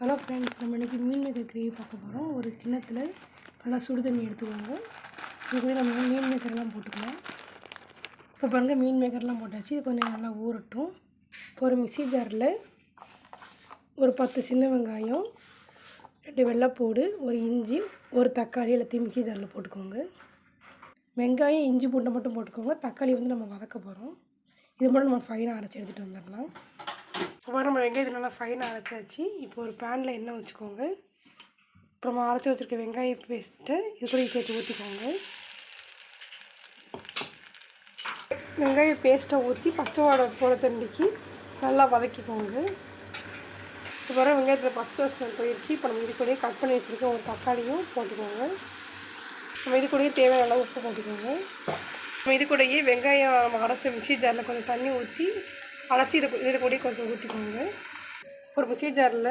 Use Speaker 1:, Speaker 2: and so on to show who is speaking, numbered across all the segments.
Speaker 1: Hello friends நம்ம இன்றைக்கி மீன் maker gravy பார்க்க போகிறோம் ஒரு கிண்ணத்தில் நல்லா சுடு தண்ணி எடுத்துக்கோங்க. இது நம்ம மீன் மேக்கர்லாம் போட்டுக்கலாம். இப்போ பாருங்கள் மீன் மேக்கர்லாம் போட்டாச்சு. இது கொஞ்சம் நல்லா ஊறட்டும். இப்போ ஒரு மிக்ஸி ஜாரில் ஒரு பத்து சின்ன வெங்காயம் ரெண்டு வெள்ளைப்பூடு ஒரு இஞ்சி ஒரு தக்காளி எல்லாத்தையும் மிக்ஸி ஜாரில் போட்டுக்கோங்க. வெங்காயம் இஞ்சி பூண்டை மட்டும் போட்டுக்கோங்க. தக்காளி வந்து நம்ம வதக்க போகிறோம் இது மட்டும் நம்ம ஃபைனாக அரைச்சி எடுத்துகிட்டு வந்துடலாம். அப்புறம் நம்ம வெங்காயத்தை நல்லா ஃபைனாக அரைச்சாச்சு. இப்போ ஒரு பேனில் எண்ணெய் வச்சுக்கோங்க. அப்புறம் நம்ம அரைச்சி வச்சுருக்க வெங்காய பேஸ்ட்டை இது கூட சேர்த்து ஊற்றிக்கோங்க வெங்காய பேஸ்ட்டை ஊற்றி பச்சை வாடை போல தண்டிக்கு நல்லா வதக்கிக்கோங்க. இப்போ வர வெங்காயத்தில் பச்சை வருஷம் போயிடுச்சு இப்போ நம்ம இது கூடயே கட் பண்ணி வச்சுருக்க ஒரு தக்காளியும் போட்டுக்கோங்க. நம்ம இது கூடயே தேவையான அளவு உப்பு போட்டுக்கோங்க. இது கூடயே வெங்காயம் அரைச்சி அரைச்ச ஜாரில் கொஞ்சம் தண்ணி ஊற்றி அலசி இது இது கூடயே கொஞ்சம் ஊற்றிக்கோங்க. ஒரு மிக்ஸி ஜாரில்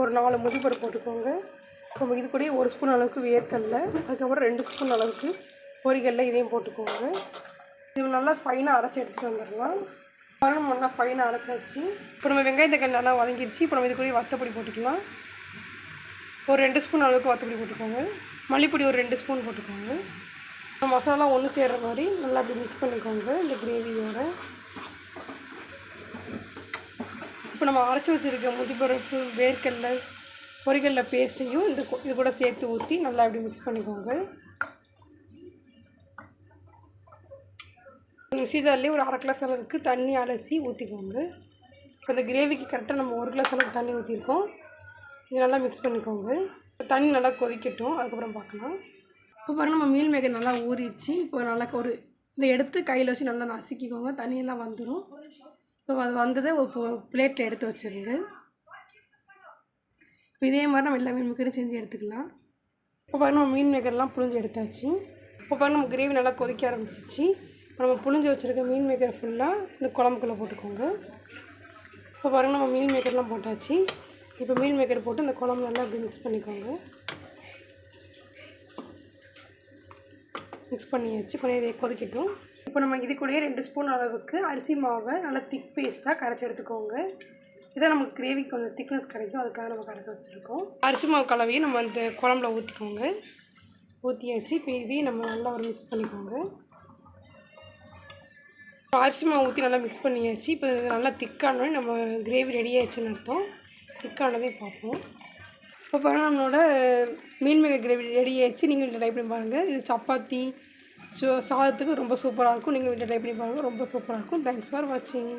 Speaker 1: ஒரு நாலு முதுபரு போட்டுக்கோங்க. நம்ம இது கூடயே ஒரு ஸ்பூன் அளவுக்கு வேர்க்கல்ல அதுக்கப்புறம் ரெண்டு ஸ்பூன் அளவுக்கு பொரிகல்ல இதையும் போட்டுக்கோங்க. இது நல்லா ஃபைனாக அரைச்சி எடுத்துகிட்டு வந்துடலாம். பழம் நல்லா ஃபைனாக அரைச்சாச்சு. இப்போ நம்ம வெங்காயம் தக்காளி நல்லா வதங்கிடுச்சு. இப்போ நம்ம இது கூட வத்தப்பொடி போட்டுக்கலாம். ஒரு ரெண்டு ஸ்பூன் அளவுக்கு வத்தப்பொடி போட்டுக்கோங்க. மல்லிப்பொடி ஒரு ரெண்டு ஸ்பூன் போட்டுக்கோங்க. மசாலா ஒன்று சேர்கிற மாதிரி நல்லா அப்படி மிக்ஸ் பண்ணிக்கோங்க இந்த கிரேவியோட இப்போ நம்ம அரைச்சி வச்சுருக்க முதிப்பருப்பு வேர்க்கடல பொரிக்கடலை பேஸ்ட்டையும் இந்த இது கூட சேர்த்து ஊற்றி நல்லா அப்படி மிக்ஸ் பண்ணிக்கோங்க. மிக்சிதார்லேயே ஒரு அரை கிளாஸ் அளவுக்கு தண்ணி அலசி ஊற்றிக்கோங்க இப்போ இந்த கிரேவிக்கு கரெக்டாக நம்ம ஒரு கிளாஸ் அளவுக்கு தண்ணி ஊற்றிருக்கோம் இது நல்லா மிக்ஸ் பண்ணிக்கோங்க. தண்ணி நல்லா கொதிக்கட்டும் அதுக்கப்புறம் பார்க்கலாம். இப்போ பாருங்கள் நம்ம மீல் மேக்கர் நல்லா ஊறிடுச்சு. இப்போ நல்லா ஒரு இதை எடுத்து கையில் வச்சு நல்லா நசுக்கிக்கோங்க. தண்ணியெல்லாம் வந்துடும் இப்போ அது வந்ததை இப்போ பிளேட்டில் எடுத்து வச்சிருங்க. இப்போ இதே மாதிரி நம்ம எல்லா மீன் மேக்கரும் செஞ்சு எடுத்துக்கலாம். இப்போ பாருங்க நம்ம மீன் மேக்கர்லாம் புழிஞ்சு எடுத்தாச்சு. இப்போ பாருங்க நம்ம கிரேவி நல்லா கொதிக்க ஆரம்பிச்சிச்சு இப்போ நம்ம புழிஞ்சு வச்சுருக்க மீன் மேக்கர் ஃபுல்லாக இந்த குழம்புக்குள்ளே போட்டுக்கோங்க. இப்போ பாருங்க நம்ம மீன் மேக்கர்லாம் போட்டாச்சு. இப்போ மீன் மேக்கர் போட்டு இந்த குழம்பு நல்லா அப்படி மிக்ஸ் பண்ணிக்கோங்க. மிக்ஸ் பண்ணியாச்சு கொஞ்சம் கொதிக்கட்டும். இப்போ நம்ம இது கூடயே ரெண்டு ஸ்பூன் அளவுக்கு அரிசி மாவை நல்லா திக் பேஸ்ட்டாக கரைச்சி எடுத்துக்கோங்க. இதை நமக்கு கிரேவி கொஞ்சம் திக்னஸ் கிடைக்கும். அதுக்காக நம்ம கரைச்சி வச்சுருக்கோம். அரிசி மாவு கலவையும் நம்ம அந்த குழம்புல ஊற்றிக்கோங்க ஊற்றியாச்சு இப்போ இதையும் நம்ம நல்லா ஒரு மிக்ஸ் பண்ணிக்கோங்க. அரிசி மாவு ஊற்றி நல்லா மிக்ஸ் பண்ணியாச்சு. இப்போ நல்லா திக்கானோடனே நம்ம கிரேவி ரெடி ஆயிடுச்சுன்னு அர்த்தம். திக்கானதே பார்ப்போம். இப்போ பாருங்கள் நம்மளோட மீன் மேக கிரேவி ரெடி ஆகிடுச்சு நீங்கள் வீட்டில் ட்ரை பண்ணி பாருங்கள் இது சப்பாத்தி ஸோ சாதத்துக்கு ரொம்ப சூப்பராக இருக்கும். நீங்கள் வீட்டில் ட்ரை பண்ணி பாருங்கள் ரொம்ப சூப்பராக இருக்கும். தேங்க்ஸ் ஃபார் வாட்சிங்